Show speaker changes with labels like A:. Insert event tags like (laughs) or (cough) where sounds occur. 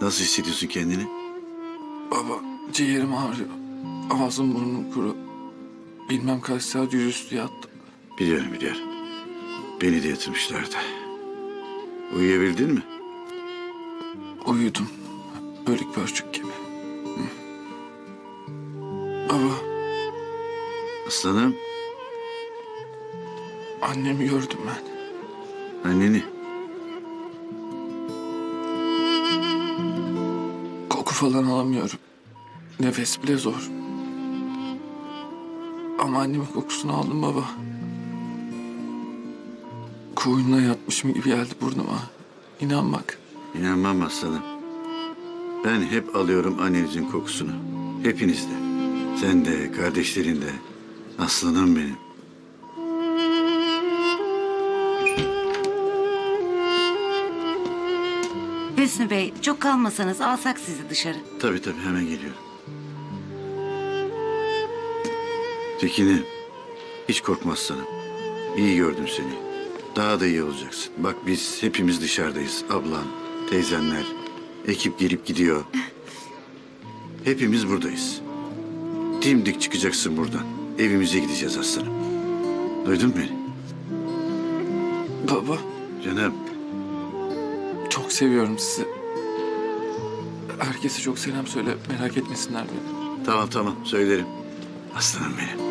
A: Nasıl hissediyorsun kendini?
B: Baba ciğerim ağrıyor. Ağzım burnum kuru. Bilmem kaç saat yüzüstü yattım.
A: Biliyorum biliyorum. Beni de yatırmışlardı. Uyuyabildin mi?
B: Uyudum. Bölük pörçük gibi. Hı. Baba
A: Aslanım,
B: annemi gördüm ben.
A: anneni.
B: Falan alamıyorum. Nefes bile zor. Ama annemin kokusunu aldım baba. Koyununa yatmışım gibi geldi burnuma. İnan bak.
A: İnanmam aslanım. Ben hep alıyorum annenizin kokusunu. Hepiniz de. Sen de, kardeşlerin de. Aslanım benim.
C: Hüsnü Bey çok kalmasanız alsak sizi dışarı.
A: Tabii tabii hemen geliyorum. Tekin'im, hiç korkma aslanım. İyi gördüm seni. Daha da iyi olacaksın. Bak biz hepimiz dışarıdayız. Ablan, teyzenler, ekip gelip gidiyor. (laughs) Hepimiz buradayız. Dimdik çıkacaksın buradan. Evimize gideceğiz aslanım. Duydun mu beni?
B: Baba
A: Canım,
B: seviyorum sizi. Herkese çok selam söyle. Merak etmesinler beni.
A: tamam tamam söylerim. Aslanım benim.